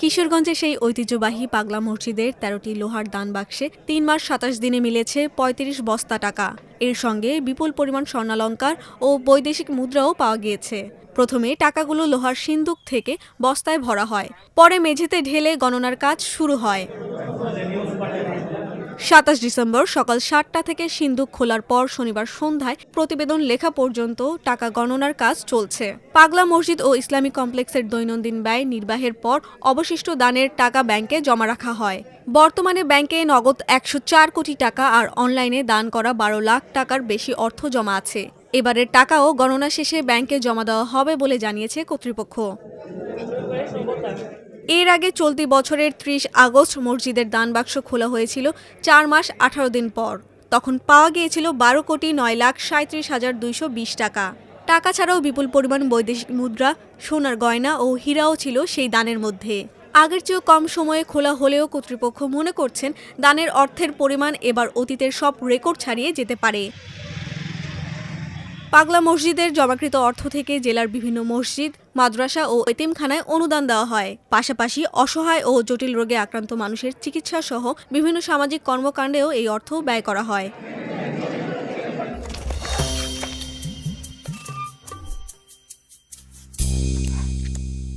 কিশোরগঞ্জে সেই ঐতিহ্যবাহী পাগলা মসজিদের তেরোটি লোহার দান বাক্সে তিন মাস সাতাশ দিনে মিলেছে পঁয়ত্রিশ বস্তা টাকা। এর সঙ্গে বিপুল পরিমাণ স্বর্ণালঙ্কার ও বৈদেশিক মুদ্রাও পাওয়া গিয়েছে। প্রথমে টাকাগুলো লোহার সিন্দুক থেকে বস্তায় ভরা হয়, পরে মেঝেতে ঢেলে গণনার কাজ শুরু হয়। সাতাশ ডিসেম্বর সকাল সাতটা থেকে সিন্দুক খোলার পর শনিবার সন্ধ্যায় প্রতিবেদন লেখা পর্যন্ত টাকা গণনার কাজ চলছে। পাগলা মসজিদ ও ইসলামী কমপ্লেক্সের দৈনন্দিন ব্যয় নির্বাহের পর অবশিষ্ট দানের টাকা ব্যাংকে জমা রাখা হয়। বর্তমানে ব্যাংকে নগদ একশো চার কোটি টাকা আর অনলাইনে দান করা বারো লাখ টাকার বেশি অর্থ জমা আছে। এবারের টাকাও গণনা শেষে ব্যাংকে জমা দেওয়া হবে বলে জানিয়েছে কর্তৃপক্ষ। এর আগে চলতি বছরের ত্রিশ আগস্ট মসজিদের দান বাক্স খোলা হয়েছিল চার মাস আঠারো দিন পর। তখন পাওয়া গিয়েছিল বারো কোটি নয় লাখ সাঁত্রিশ হাজার দুইশো বিশ টাকা। টাকা ছাড়াও বিপুল পরিমাণ বৈদেশিক মুদ্রা, সোনার গয়না ও হীরাও ছিল সেই দানের মধ্যে। আগের চেয়েও কম সময়ে খোলা হলেও কর্তৃপক্ষ মনে করছেন, দানের অর্থের পরিমাণ এবার অতীতের সব রেকর্ড ছাড়িয়ে যেতে পারে। পাগলা মসজিদের জমাকৃত অর্থ থেকে জেলার বিভিন্ন মসজিদ, মাদ্রাসা ও এতিমখানায় অনুদান দেওয়া হয়। পাশাপাশি অসহায় ও জটিল রোগে আক্রান্ত মানুষের চিকিৎসা সহ বিভিন্ন সামাজিক কর্মকাণ্ডেও এই অর্থ ব্যয় করা হয়।